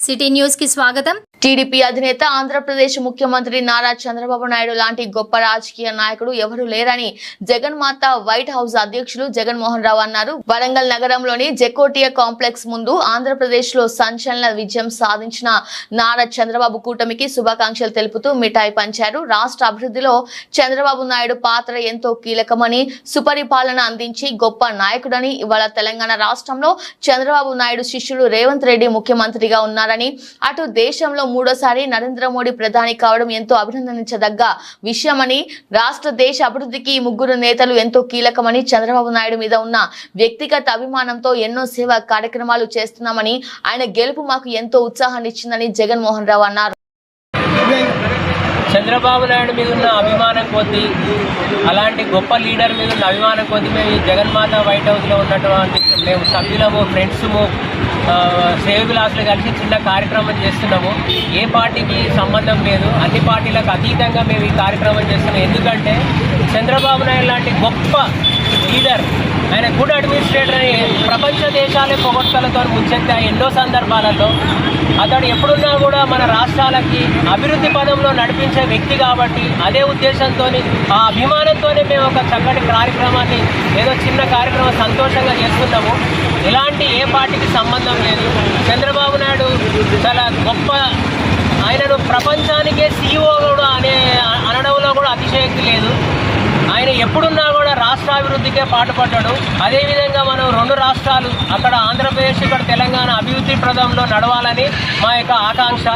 City న్యూస్కి స్వాగతం. TDP అధినేత ఆంధ్రప్రదేశ్ ముఖ్యమంత్రి నారా చంద్రబాబు నాయుడు లాంటి గొప్ప రాజకీయ నాయకుడు ఎవరూ లేరని జగన్ మాత వైట్ హౌస్ అధ్యక్షులు జగన్మోహన్ రావు అన్నారు. వరంగల్ నగరంలోని జెకోటియా కాంప్లెక్స్ ముందు ఆంధ్రప్రదేశ్లో సంచలన విజయం సాధించిన నారా చంద్రబాబు కూటమికి శుభాకాంక్షలు తెలుపుతూ మిఠాయి పంచారు. రాష్ట్ర అభివృద్ధిలో చంద్రబాబు నాయుడు పాత్ర ఎంతో కీలకమని సుపరిపాలన అందించి గొప్ప నాయకుడని ఇవాళ తెలంగాణ రాష్ట్రంలో చంద్రబాబు నాయుడు శిష్యుడు రేవంత్ రెడ్డి ముఖ్యమంత్రిగా ఉన్నారు. చేస్తున్నారని అటు దేశంలో మూడోసారి నరేంద్ర మోడీ ప్రధాని కావడం ఎంతో అభినందించదగ్గ విషయమని రాష్ట్ర దేశ అభివృద్ధికి ఈ ముగ్గురు నేతలు ఎంతో కీలకమని చంద్రబాబు నాయుడు మీద ఉన్న వ్యక్తిగత అభిమానంతో ఎన్నో సేవా కార్యక్రమాలు చేస్తున్నామని ఆయన గెలుపు మాకు ఎంతో ఉత్సాహాన్ని ఇచ్చిందని జగన్మోహన్ రావు అన్నారు. చంద్రబాబు నాయుడు మీద ఉన్న అభిమానం కొద్దీ అలాంటి గొప్ప లీడర్ మీద ఉన్న అభిమానం కొద్దీ మేము ఈ జగన్మాత వైట్ హౌస్లో ఉన్నటువంటి మేము సభ్యులము ఫ్రెండ్స్ము సేవ్ గ్లాసులు కలిసి చిన్న కార్యక్రమం చేస్తున్నాము. ఏ పార్టీకి సంబంధం లేదు. అన్ని పార్టీలకు అతీతంగా మేము ఈ కార్యక్రమం చేస్తున్నాం. ఎందుకంటే చంద్రబాబు నాయుడు లాంటి గొప్ప లీడర్. ఆయన గుడ్ అడ్మినిస్ట్రేటర్ అని ప్రపంచ దేశాలే పొగడ్తలతో ముంచెత్తా ఎన్నో సందర్భాలలో అతడు ఎప్పుడున్నా కూడా మన రాష్ట్రాలకి అభివృద్ధి పదంలో నడిపించే వ్యక్తి కాబట్టి అదే ఉద్దేశంతో ఆ అభిమానంతోనే మేము ఒక చక్కటి కార్యక్రమాన్ని ఏదో చిన్న కార్యక్రమం సంతోషంగా చేస్తున్నాము. ఇలాంటి ఏ పార్టీకి సంబంధం లేదు. చంద్రబాబు నాయుడు చాలా గొప్ప ఆయనను ప్రపంచానికే సీఈఓ కూడా అనే అనడంలో కూడా అతిశయక్తి లేదు. ఆయన ఎప్పుడున్నా కూడా రాష్ట్రాభివృద్ధికే పాటుపడ్డాడు. అదేవిధంగా మనం రెండు రాష్ట్రాలు అక్కడ ఆంధ్రప్రదేశ్ ఇక్కడ తెలంగాణ అభివృద్ధి ప్రదంలో నడవాలని మా యొక్క ఆకాంక్ష.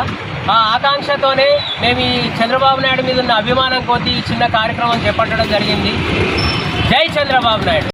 ఆ ఆకాంక్షతోనే మేము ఈ చంద్రబాబు నాయుడు మీద ఉన్న అభిమానం కొద్దీ ఈ చిన్న కార్యక్రమం చేపట్టడం జరిగింది. జై చంద్రబాబు నాయుడు.